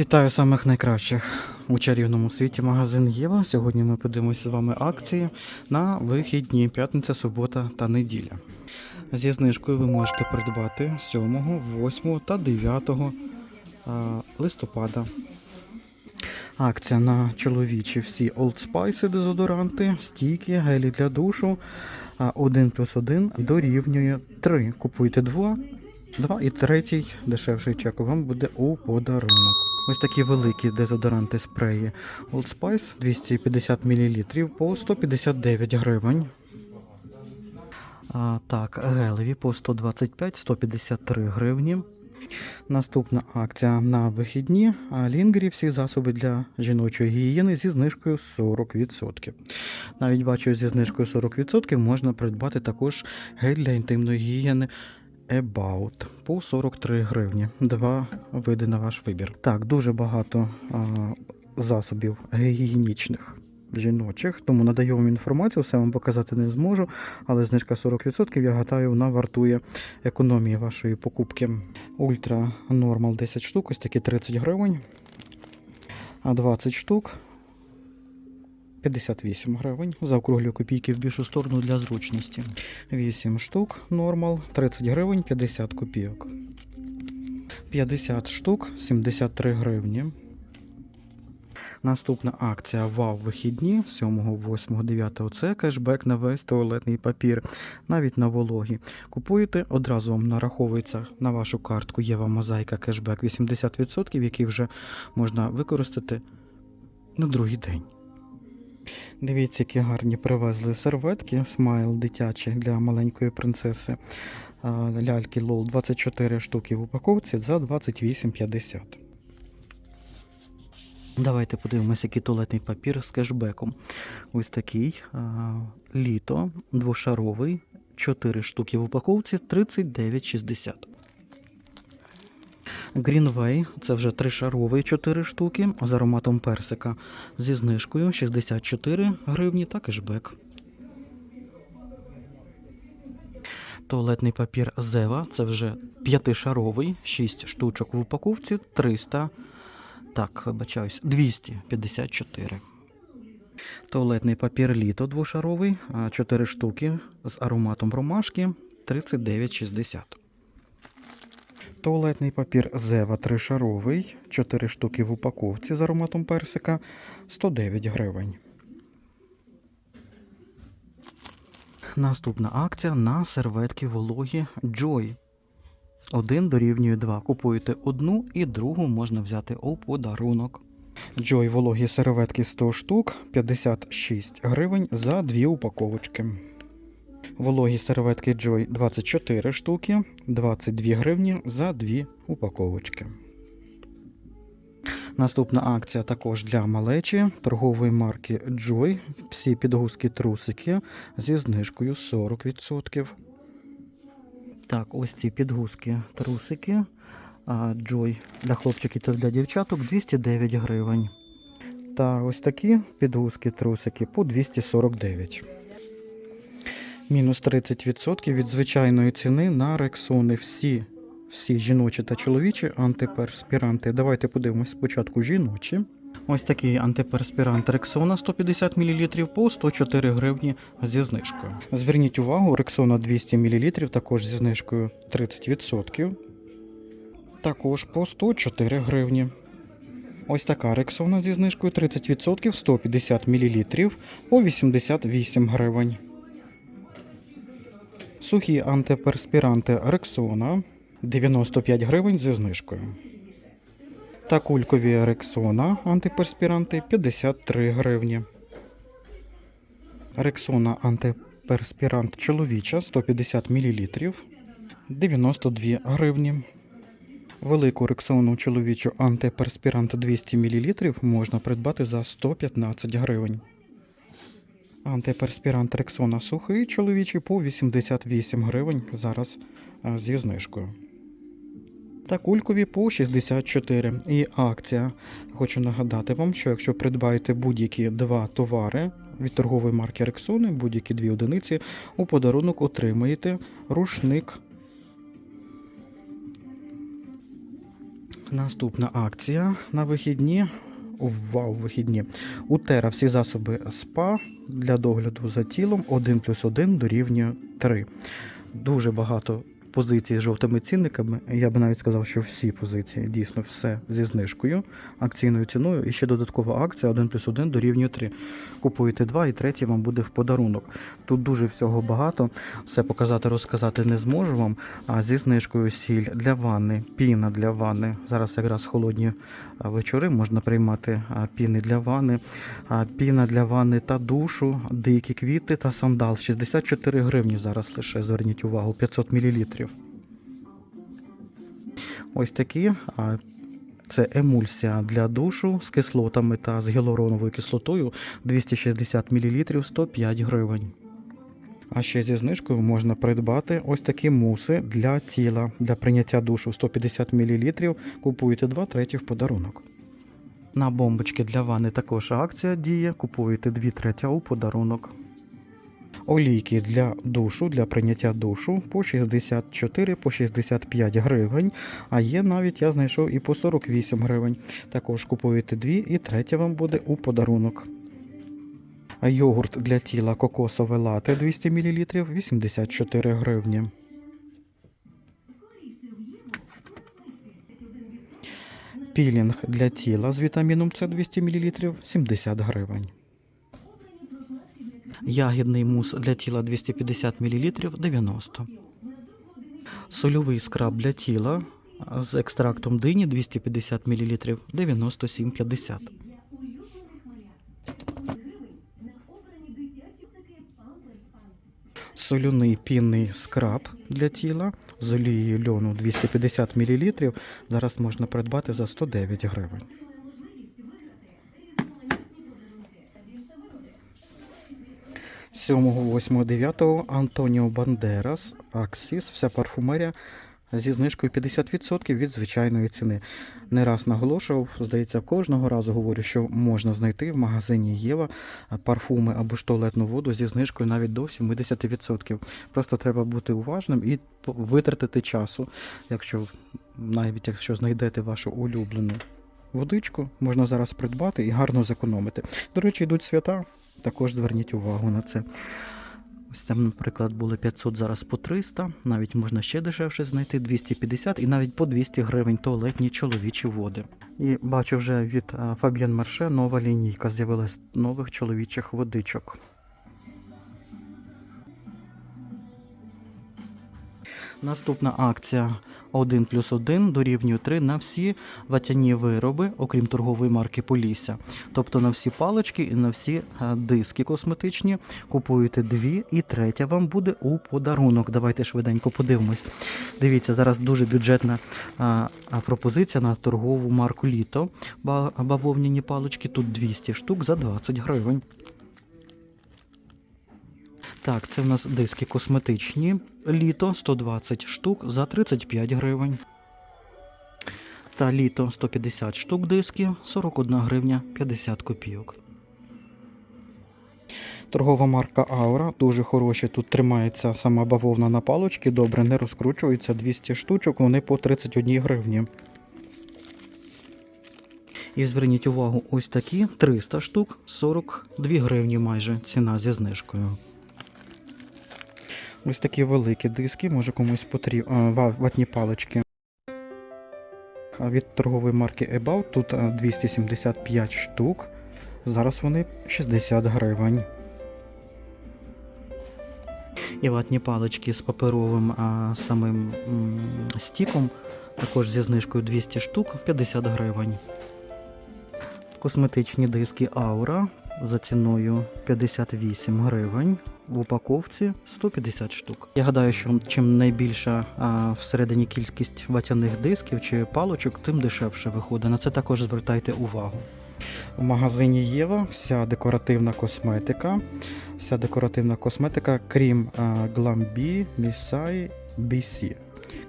Вітаю самих найкращих у чарівному світі магазин Єва. Сьогодні ми подивимося з вами акції на вихідні п'ятниця, субота та неділя. Зі знижкою ви можете придбати 7, 8 та 9 листопада. Акція на чоловічі всі Old Spice дезодоранти, стійки, гелі для душу. 1 плюс 1 дорівнює 3. Купуйте 2, 2 і третій дешевший чек вам буде у подарунок. Ось такі великі дезодоранти спреї Old Spice 250 мл по 159 гривень. А, так, гелеві по 125-153 гривні. Наступна акція на вихідні. А Лінгері всі засоби для жіночої гігієни зі знижкою 40%. Навіть бачу, зі знижкою 40% можна придбати також гель для інтимної гігієни About по 43 гривні. Два види на ваш вибір. Так, дуже багато а, засобів гігієнічних. Жіночих, тому надаю вам інформацію, все вам показати не зможу, але знижка 40%, я гадаю, вона вартує економії вашої покупки. Ультра Нормал 10 штук, ось такі 30 гривень, а 20 штук 58 гривень. Заокруглю копійки в більшу сторону для зручності. 8 штук нормал 30 гривень 50 копійок. 50 штук 73 гривні. Наступна акція Вау вихідні 7, 8, 9 це кешбек на весь туалетний папір, навіть на вологі. Купуєте, одразу вам нараховується на вашу картку Єва Мозаїка кешбек 80%, який вже можна використати на другий день. Дивіться, які гарні привезли серветки, смайл дитячі для маленької принцеси. Ляльки лол 24 штуки в упаковці за 28,50. Давайте подивимося, який туалетний папір з кешбеком. Ось такий літо двошаровий, 4 штуки в упаковці 39,60. Greenway це вже тришаровий 4 штуки з ароматом персика зі знижкою 64 гривні та кешбек. Туалетний папір Зева це вже п'ятишаровий, 6 штучок в упаковці 300. Так, вибачаюсь, 254. Туалетний папір літо двошаровий, 4 штуки з ароматом ромашки 39,60. Туалетний папір Зева тришаровий, 4 штуки в упаковці з ароматом персика 109 гривень. Наступна акція на серветки вологі Joy. Один дорівнює 2. Купуєте одну і другу можна взяти у подарунок. Joy вологі серветки 100 штук 56 гривень за дві упаковочки. Вологі серветки Joy 24 штуки, 22 гривні за дві упаковочки. Наступна акція також для малечі торгової марки Joy. Всі підгузки трусики зі знижкою 40%. Так, ось ці підгузки трусики Joy для хлопчиків та для дівчаток 209 гривень. Та ось такі підгузки трусики по 249 Мінус 30% від звичайної ціни на рексони. Всі, всі жіночі та чоловічі антиперспіранти. Давайте подивимось спочатку жіночі. Ось такий антиперспірант Рексона 150 мл по 104 гривні зі знижкою. Зверніть увагу, Рексона 200 мл також зі знижкою 30%. Також по 104 гривні. Ось така Рексона зі знижкою 30% 150 мл по 88 гривень. Сухі антиперспіранти Рексона 95 гривень зі знижкою. Та кулькові Рексона антиперспіранти 53 гривні. Рексона антиперспірант чоловіча 150 мл 92 гривні. Велику рексону чоловічу антиперспірант 200 мл можна придбати за 115 гривень. Антиперспірант Рексона сухий чоловічий по 88 гривень зараз а, зі знижкою. Та кулькові по 64. І акція. Хочу нагадати вам, що якщо придбаєте будь-які два товари від торгової марки Рексони, будь-які дві одиниці, у подарунок отримаєте рушник Наступна акція на вихідні. Вау, вихідні. У Тера всі засоби СПА для догляду за тілом 1 плюс 1 дорівнює 3. Дуже багато позицій з жовтими цінниками. Я би навіть сказав, що всі позиції дійсно все зі знижкою, акційною ціною. І ще додаткова акція 1 плюс 1 дорівнює 3. Купуєте 2 і третій вам буде в подарунок. Тут дуже всього багато. Все показати, розказати не зможу вам. А зі знижкою сіль для ванни, піна для ванни. Зараз якраз холодні вечори можна приймати піни для ванни, піна для ванни та душу, дикі квіти та сандал. 64 гривні зараз лише зверніть увагу, 500 мл. Ось такі. Це емульсія для душу з кислотами та з гіалуроновою кислотою 260 мл 105 гривень. А ще зі знижкою можна придбати ось такі муси для тіла для прийняття душу 150 мл. Купуєте 2 треті в подарунок. На бомбочки для ванни також акція діє. Купуєте 2 третя у подарунок. Олійки для душу, для прийняття душу по 64 по 65 гривень. А є навіть я знайшов і по 48 гривень. Також купуєте 2 і третя вам буде у подарунок. Йогурт для тіла кокосове лате 200 мл 84 гривні. Пілінг для тіла з вітаміном С 200 мл 70 гривень. Ягідний мус для тіла 250 мл 90. Сольовий скраб для тіла з екстрактом дині 250 мл 97,50. Соляний пінний скраб для тіла з олією льону 250 мл. Зараз можна придбати за 109 гривень. Сьомого, 8, 9 Антоніо Бандерас, Аксіс, вся парфумерія зі знижкою 50% від звичайної ціни. Не раз наголошував, здається, кожного разу говорю, що можна знайти в магазині Єва парфуми або ж туалетну воду зі знижкою навіть до 70%. Просто треба бути уважним і витратити часу, якщо навіть якщо знайдете вашу улюблену водичку, можна зараз придбати і гарно зекономити. До речі, йдуть свята, також зверніть увагу на це. Ось там, наприклад, були 500, зараз по 300, навіть можна ще дешевше знайти 250 і навіть по 200 гривень туалетні чоловічі води. І бачу вже від Фаб'єн Марше нова лінійка. З'явилась нових чоловічих водичок. Наступна акція 1 плюс 1 дорівнює 3 на всі ватяні вироби, окрім торгової марки Полісся. Тобто на всі палички і на всі е, диски косметичні. Купуєте дві, і третя вам буде у подарунок. Давайте швиденько подивимось. Дивіться, зараз дуже бюджетна а, пропозиція на торгову марку Літо. Ба- Бавовняні палички. Тут 200 штук за 20 гривень. Так, це в нас диски косметичні. Літо 120 штук за 35 гривень. Та літо 150 штук диски, 41 гривня 50 копійок. Торгова марка Аура, дуже хороші. Тут тримається сама бавовна на палочці, добре не розкручується. 200 штучок, вони по 31 гривні. І зверніть увагу, ось такі 300 штук, 42 гривні майже ціна зі знижкою. Ось такі великі диски, може комусь потрібні ватні палички. Від торгової марки About тут 275 штук. Зараз вони 60 гривень. І ватні палички з паперовим а, самим м, стіком, також зі знижкою 200 штук 50 гривень. Косметичні диски Aura за ціною 58 гривень. В упаковці 150 штук. Я гадаю, що чим найбільша а, всередині кількість ватяних дисків чи палочок, тим дешевше виходить. На це також звертайте увагу. В магазині Єва вся декоративна косметика. Вся декоративна косметика, крім Glambi, Missai, BC.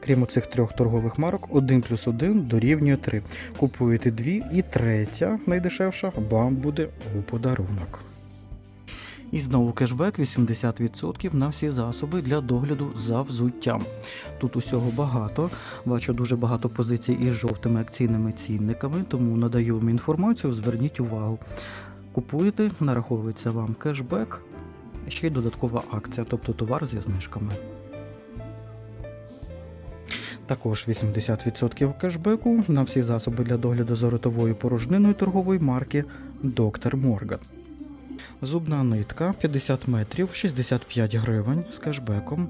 Крім цих трьох торгових марок, 1 плюс 1 дорівнює 3. Купуєте дві і третя, найдешевша, вам буде у подарунок. І знову кешбек 80% на всі засоби для догляду за взуттям. Тут усього багато. Бачу дуже багато позицій із жовтими акційними цінниками, тому надаю вам інформацію. Зверніть увагу. Купуєте, нараховується вам кешбек, ще й додаткова акція, тобто товар зі знижками. Також 80% кешбеку на всі засоби для догляду за ротовою порожниною торгової марки Доктор Морган. Зубна нитка 50 метрів 65 гривень з кешбеком.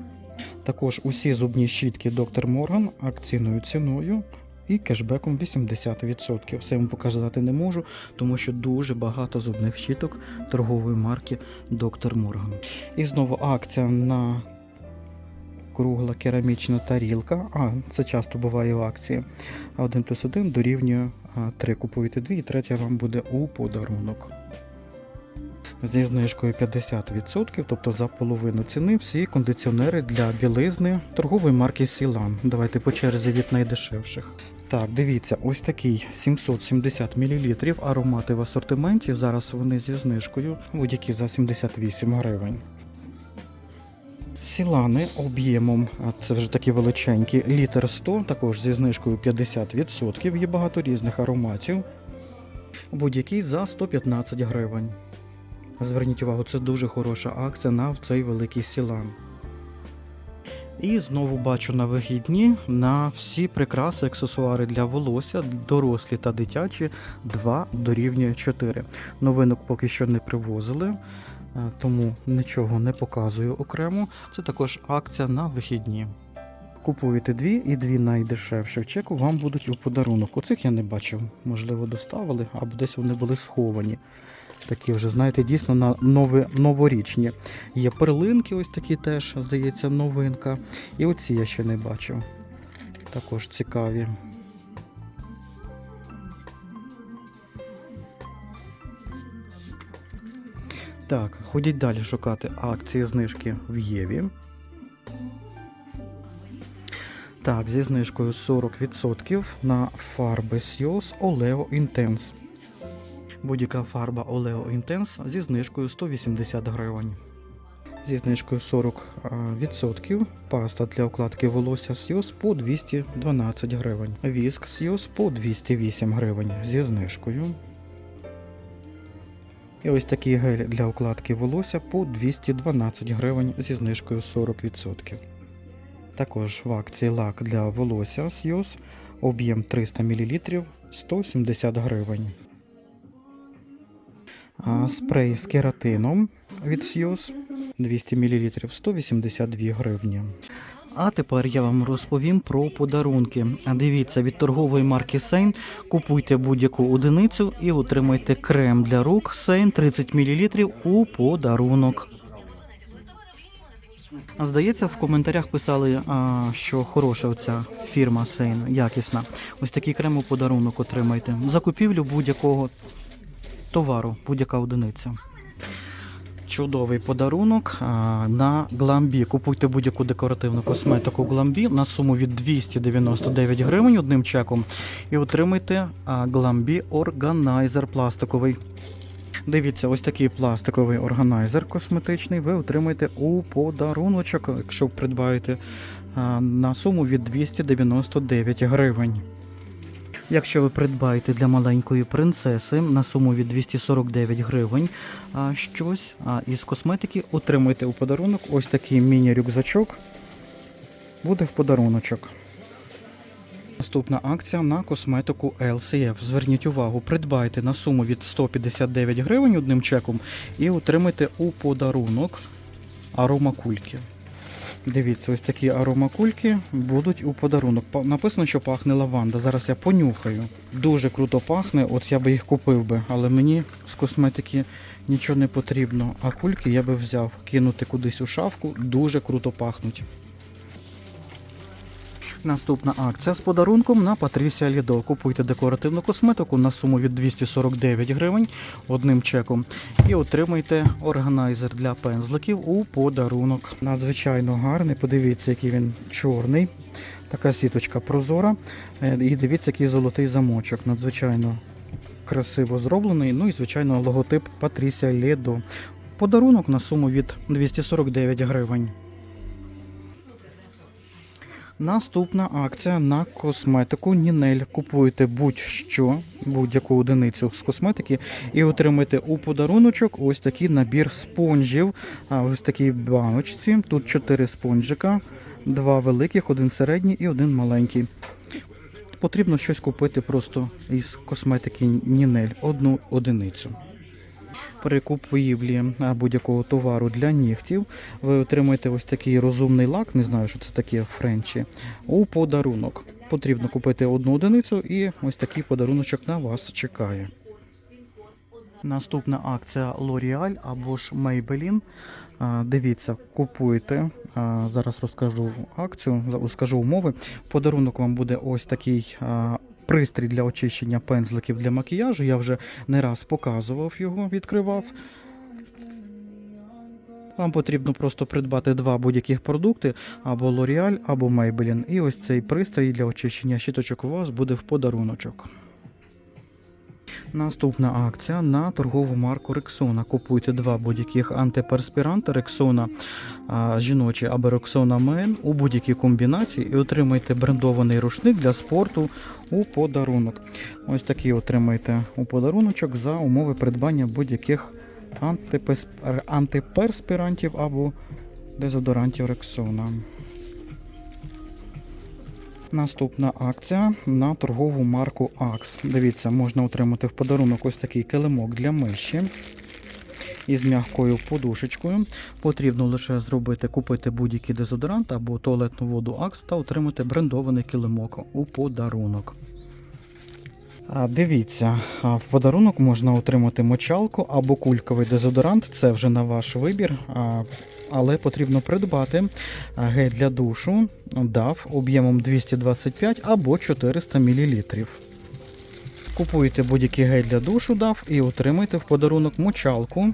Також усі зубні щітки Доктор Морган акційною ціною і кешбеком 80%. Все вам показати не можу, тому що дуже багато зубних щіток торгової марки Доктор Морган. І знову акція на кругла керамічна тарілка. А, це часто буває в акції. 1 плюс 1 дорівнює 3. Купуєте 2 і третя вам буде у подарунок. Зі знижкою 50%, тобто за половину ціни, всі кондиціонери для білизни торгової марки Сілан. Давайте по черзі від найдешевших. Так, дивіться, ось такий 770 мл аромати в асортименті. Зараз вони зі знижкою, будь-які за 78 гривень. Сілани об'ємом, це вже такі величенькі, літр 100, також зі знижкою 50%. Є багато різних ароматів. Будь-який за 115 гривень. Зверніть увагу, це дуже хороша акція на цей великий сілан. І знову бачу на вихідні на всі прикраси, аксесуари для волосся, дорослі та дитячі 2 дорівнює 4. Новинок поки що не привозили, тому нічого не показую окремо. Це також акція на вихідні. Купуєте дві і дві найдешевші в чеку вам будуть у подарунок. Оцих я не бачив, можливо, доставили або десь вони були сховані. Такі вже, знаєте, дійсно на нови, новорічні. Є перлинки, ось такі теж, здається, новинка. І оці я ще не бачив. Також цікаві. Так, ходіть далі шукати акції знижки в Єві. Так, зі знижкою 40% на фарби Sios Oleo Intense. Будь-яка фарба Oleo Intense зі знижкою 180 гривень. Зі знижкою 40% паста для укладки волосся Sios по 212 гривень. Віск Sios по 208 гривень зі знижкою. І ось такий гель для укладки волосся по 212 гривень зі знижкою 40%. Також в акції лак для волосся Sios об'єм 300 мл 170 гривень. А спрей з кератином від Sios 200 мл 182 гривні. А тепер я вам розповім про подарунки. Дивіться, від торгової марки Сейн купуйте будь-яку одиницю і отримайте крем для рук Сейн 30 мл у подарунок. Здається, в коментарях писали, що хороша оця фірма Сейн, якісна. Ось такий крем у подарунок отримайте. За купівлю будь-якого товару, будь-яка одиниця. Чудовий подарунок на Гламбі. Купуйте будь-яку декоративну косметику Гламбі на суму від 299 гривень одним чеком і отримайте Гламбі органайзер пластиковий. Дивіться, ось такий пластиковий органайзер косметичний ви отримаєте у подаруночок, якщо придбаєте на суму від 299 гривень. Якщо ви придбаєте для маленької принцеси на суму від 249 гривень щось із косметики, отримуєте у подарунок ось такий міні-рюкзачок. Буде в подаруночок. Наступна акція на косметику LCF. Зверніть увагу, придбайте на суму від 159 гривень одним чеком і отримайте у подарунок аромакульки. Дивіться, ось такі аромакульки будуть у подарунок. Написано, що пахне лаванда. Зараз я понюхаю. Дуже круто пахне, от я би їх купив би, але мені з косметики нічого не потрібно. А кульки я би взяв, кинути кудись у шафку, дуже круто пахнуть. Наступна акція з подарунком на Патрісія Лідо. Купуйте декоративну косметику на суму від 249 гривень одним чеком і отримайте органайзер для пензликів у подарунок. Надзвичайно гарний. Подивіться, який він чорний. Така сіточка прозора. Е, І дивіться, який золотий замочок. Надзвичайно красиво зроблений. Ну і звичайно логотип Патрісія Лідо. подарунок на суму від 249 гривень. Наступна акція на косметику Нінель. Купуєте будь-що, будь-яку одиницю з косметики і отримаєте у подаруночок ось такий набір спонжів. Ось такій баночці. Тут 4 спонжика, два великих, один середній і один маленький. Потрібно щось купити просто із косметики Нінель, одну одиницю. При купівлі будь-якого товару для нігтів ви отримаєте ось такий розумний лак, не знаю, що це таке френчі, у подарунок. Потрібно купити одну одиницю і ось такий подаруночок на вас чекає. Наступна акція L'Oreal або ж Maybelline. Дивіться, купуйте. Зараз розкажу акцію, скажу умови. Подарунок вам буде ось такий пристрій для очищення пензликів для макіяжу. Я вже не раз показував його, відкривав. Вам потрібно просто придбати два будь-яких продукти або L'Oreal, або Maybelline. І ось цей пристрій для очищення щіточок у вас буде в подаруночок. Наступна акція на торгову марку Rexona. Купуйте два будь-яких антиперспіранти Rexona а, жіночі або Rexona Men у будь-якій комбінації і отримайте брендований рушник для спорту у подарунок. Ось такий отримайте у подаруночок за умови придбання будь-яких антиперспірантів або дезодорантів Rexona. Наступна акція на торгову марку Axe. Дивіться, можна отримати в подарунок ось такий килимок для миші із м'якою подушечкою. Потрібно лише зробити, купити будь-який дезодорант або туалетну воду Axe та отримати брендований килимок у подарунок. Дивіться, в подарунок можна отримати мочалку або кульковий дезодорант. Це вже на ваш вибір. Але потрібно придбати а, гель для душу DAF об'ємом 225 або 400 мл. Купуєте будь-який гель для душу DAF і отримаєте в подарунок мочалку.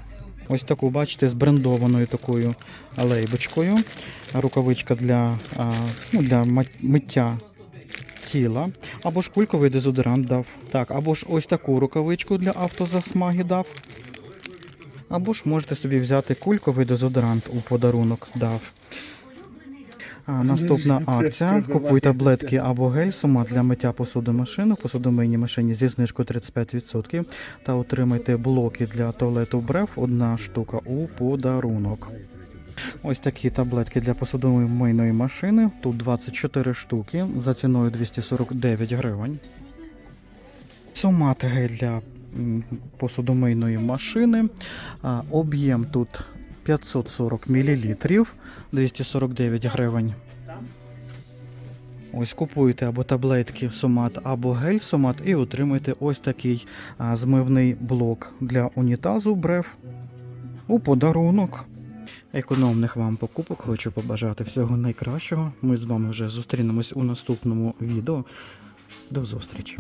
Ось таку, бачите, з брендованою такою лейбочкою. Рукавичка для, ну, для миття тіла, або ж кульковий дезодорант дав. Так, або ж ось таку рукавичку для автозасмаги дав. Або ж можете собі взяти кульковий дезодорант у подарунок дав. А, наступна акція. Купуй таблетки або гель сума для миття посудомашини в посудомийній машині зі знижкою 35% та отримайте блоки для туалету бреф одна штука у подарунок. Ось такі таблетки для посудомийної машини. Тут 24 штуки за ціною 249 гривень. Сумат гель для посудомийної машини. Об'єм тут 540 мл, 249 гривень. Ось купуєте або таблетки Сомат, або гель Сомат і отримуєте ось такий змивний блок для унітазу Бреф у подарунок. Економних вам покупок хочу побажати всього найкращого. Ми з вами вже зустрінемось у наступному відео. До зустрічі!